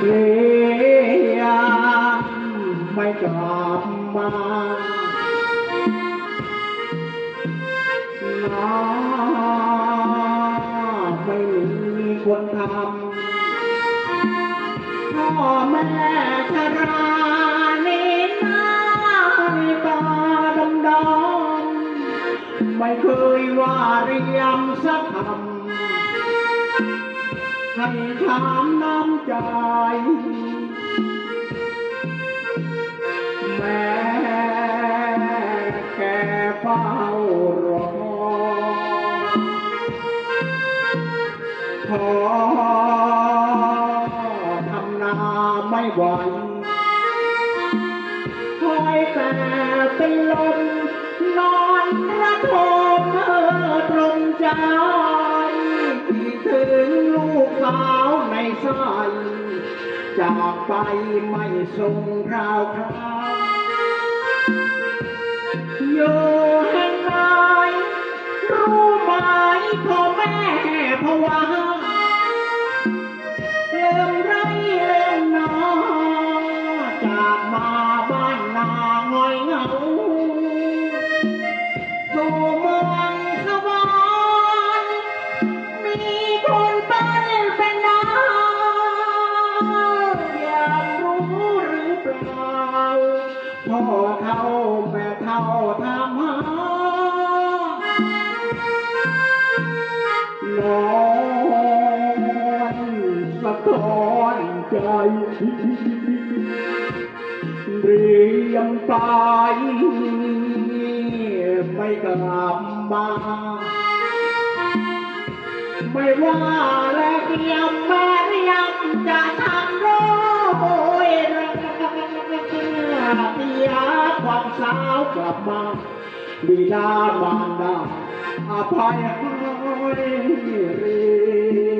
เรียมไม่กลับมาน้าไม่มีคนทำพ่อแม่ชรานี่นาในตาดำดำไม่เคยว่าเรียมสักคำ ให้ถามน้ำใจ แม่แกเฝ้ารอพอทำนาไม่ไหวคอยแต่เป็นลมนอนระทมเออตรงใจ ใสายจากไปไม่ทรงคราวคราวอยู่แห่งไหนรู้ไหมพ่อแม่พ่อวา เท่าแม่เท่าทำหาน้องสะท้อนใจ เรียมไปไม่กลับมาไม่ว่าและเรียมแม่าวกลับ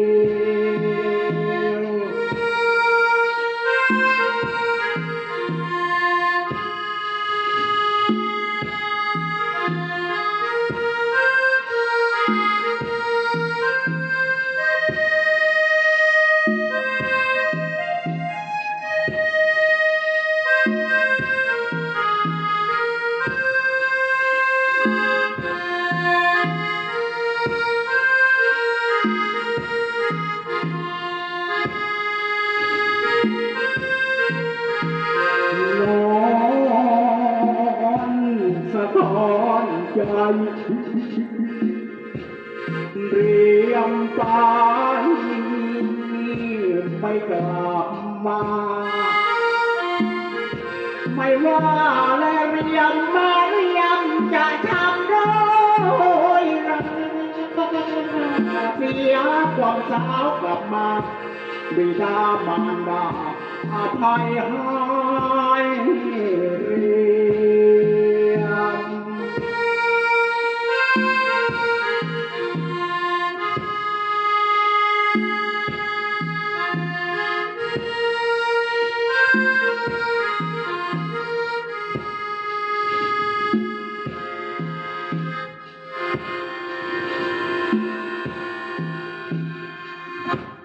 อนเรียมไปไม่กลับมา ไม่ว่าและเรียมม่เรียมจะทำโดยรักเสียความสาวกลับมาบิดามารดาอภัยให้เรีย